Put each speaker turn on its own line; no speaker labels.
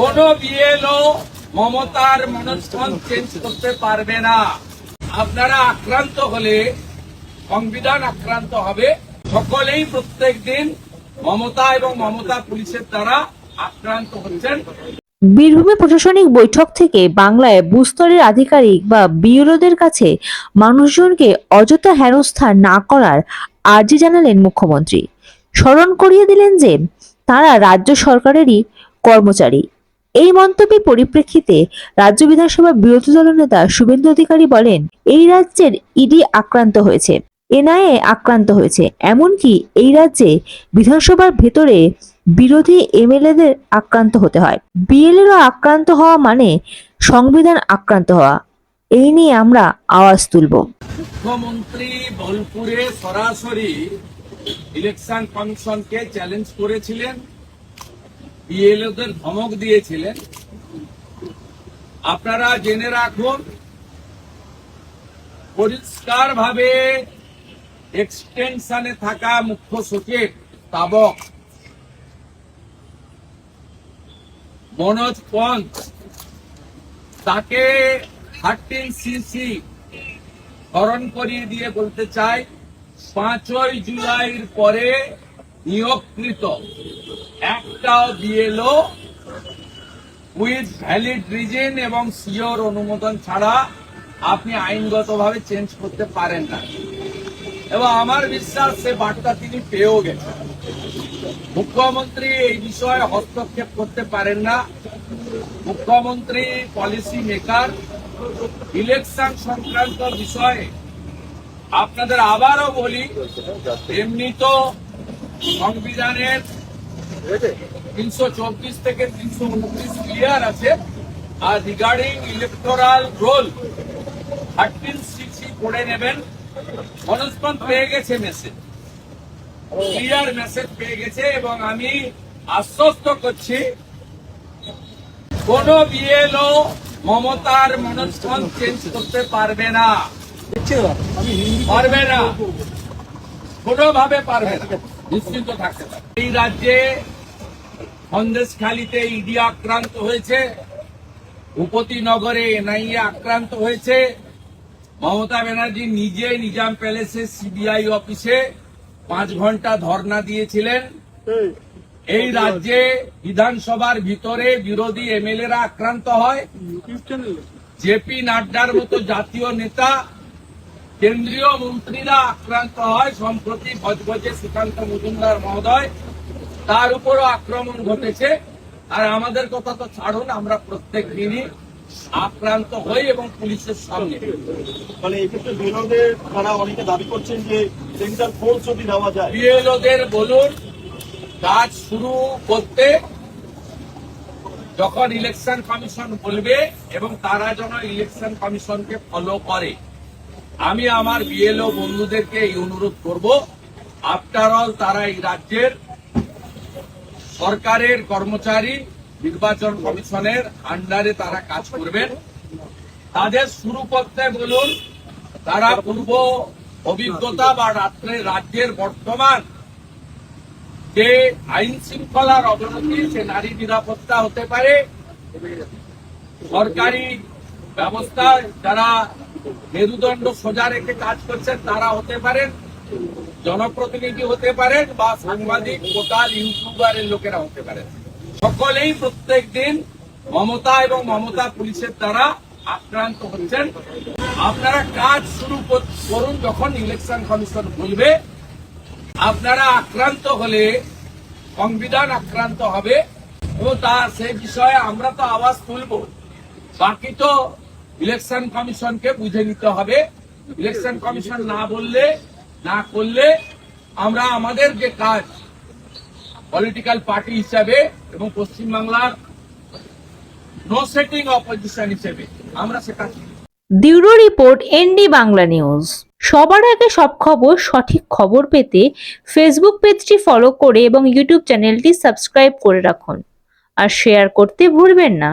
কোনো বিএলও মমতার মনস্থান চেঞ্জ করতে পারবে না। আপনারা আক্রান্ত হলে, সংবিধান আক্রান্ত হবে। সকলেই প্রত্যেক দিন মমতা এবং মমতা পুলিশের দ্বারা আক্রান্ত হচ্ছেন।
বীরভূমে প্রশাসনিক বৈঠক থেকে বাংলায় বুস্তরের আধিকারিক বা বিএলওদের কাছে মানুষজনকে অযথা হেনস্থা না করার আর্জি জানালেন মুখ্যমন্ত্রী। স্মরণ করিয়ে দিলেন যে, তারা রাজ্য সরকারেরই কর্মচারী। এই মন্তব্যের পরিপ্রেক্ষিতে রাজ্য বিধানসভার বিরোধী দলনেতা শুভেন্দু অধিকারী বলেন, এই রাজ্যের ইডি আক্রান্ত হয়েছে, এনআইএ আক্রান্ত হয়েছে। এমনকি এই রাজ্যে বিধানসভার ভেতরে বিরোধী এমএলএদের আক্রান্ত হতে হয়। বিএলএরও আক্রান্ত হওয়া মানে সংবিধান আক্রান্ত হওয়া। এই নিয়ে আমরা আওয়াজ তুলব।
মুখ্যমন্ত্রী বোলপুরে সরাসরি ইলেকশন কমিশনকে চ্যালেঞ্জ করেছিলেন। বিএলওদের ধমক দিয়েছিলেন। আপনারা জেনে রাখুন পরিষ্কার ভাবে এক্সটেনশনে থাকা মুখ্য সচিব তাবক। মনোজ পন্থ, তাকে থার্টিন সিসি স্মরণ করিয়ে দিয়ে বলতে চাই, পাঁচই জুলাইয়ের পরে নিয়োগকৃত। একটাও বিএলও উইথ ভ্যালিড রিজন এবং সিওর অনুমোদন ছাড়া আপনি আইনগতভাবে চেঞ্জ করতে পারেন না। এবং আমার বিশ্বাস, সে বার্তা তিনি পেয়েও গেছেন। মুখ্যমন্ত্রী এই বিষয়ে হস্তক্ষেপ করতে পারেন না। মুখ্যমন্ত্রী পলিসি মেকার ইলেকশন সংক্রান্ত বিষয়ে আপনাদের আবারও বলি, এমনি তো সংবিধানের তিনশো চব্বিশ থেকে তিনশো আছে। আর রিগার্ডিং রোল নেবেন। গেছে মেসেজ ক্লিয়ার মেসেজ পেয়ে গেছে এবং আমি আশ্বস্ত করছি, কোন বিএলও মমতার মনস্থান চেঞ্জ করতে পারবে না। পারবে না। কোনোভাবে পারবে না। নিশ্চিন্ত থাকতে পারে। এই রাজ্যে সন্দেশখালীতে ইডি আক্রান্ত হয়েছে, উপতিনগরে এনআইএ আক্রান্ত হয়েছে, মমতা ব্যানার্জি নিজে নিজাম প্যালেসে সিবিআই অফিসে পাঁচ ঘণ্টা ধর্ণা দিয়েছিলেন। এই রাজ্যে বিধানসভার ভিতরে বিরোধী এমএলএরা আক্রান্ত হয়। জেপি নাড্ডার মতো জাতীয় নেতা কেন্দ্রীয় মন্ত্রীরা আক্রান্ত হয় সম্প্রতি ভজভজে সুকান্ত মজুমদার মহোদয়। তার উপরও আক্রমণ ঘটেছে। আর আমাদের কথা তো ছাড়ুন আমরা প্রত্যেক দিনই আক্রান্ত হই এবং পুলিশের সামনে।
মানে এক্ষেত্রে বিরোধের তারা অনেকে দাবি করছেন যে সেন্টার ফোর্স যদি নেওয়া যায়।
বিএলওদের বলুন কাজ শুরু করতে যখন ইলেকশন কমিশন বলবে এবং তারা যেন ইলেকশন কমিশনকে ফলো করে। আমি আমার বিএলও বন্ধুদেরকে এই অনুরোধ করব আফটার অল তারা এই রাজ্যের সরকারের কর্মচারী, নির্বাচন কমিশনের আন্ডারে তারা কাজ করবেন। তাদের শুরু করতে বলুন, তারা পূর্ব অভিজ্ঞতা বা রাত্রে রাজ্যের বর্তমান যে আইন শৃঙ্খলার অবনতি, সে নারী নিরাপত্তা হতে পারে। সরকারি ব্যবস্থায় যারা মেরুদণ্ড সোজা রেখে কাজ করছেন, তারা হতে পারেন, জনপ্রতিনিধি হতে পারেন বা সাংবাদিক লোকাল ইউটিউবারের লোকেরা হতে পারেন। সকলেই প্রত্যেক দিন মমতা এবং মমতা পুলিশের দ্বারা আক্রান্ত হচ্ছেন। আপনারা কাজ শুরু করুন যখন ইলেকশন কমিশন বলবে। আপনারা আক্রান্ত হলে, সংবিধান আক্রান্ত হবে, এবং তা সেই বিষয়ে আমরা তো আওয়াজ তুলব। বাকি তো ইলেকশন কমিশনকে বুঝে নিতে হবে। ইলেকশন কমিশন না বললে, না করলে আমরা আমাদের যে কাজ পলিটিক্যাল পার্টি হিসাবে এবং পশ্চিমবাংলার নো সেটিং অপোজিশন হিসেবে, আমরা সেটা
bureau report ND Bangla news. সবার আগে সব খবর, সঠিক খবর পেতে ফেসবুক পেজটি ফলো করে এবং ইউটিউব চ্যানেলটি সাবস্ক্রাইব করে রাখুন। আর শেয়ার করতে ভুলবেন না।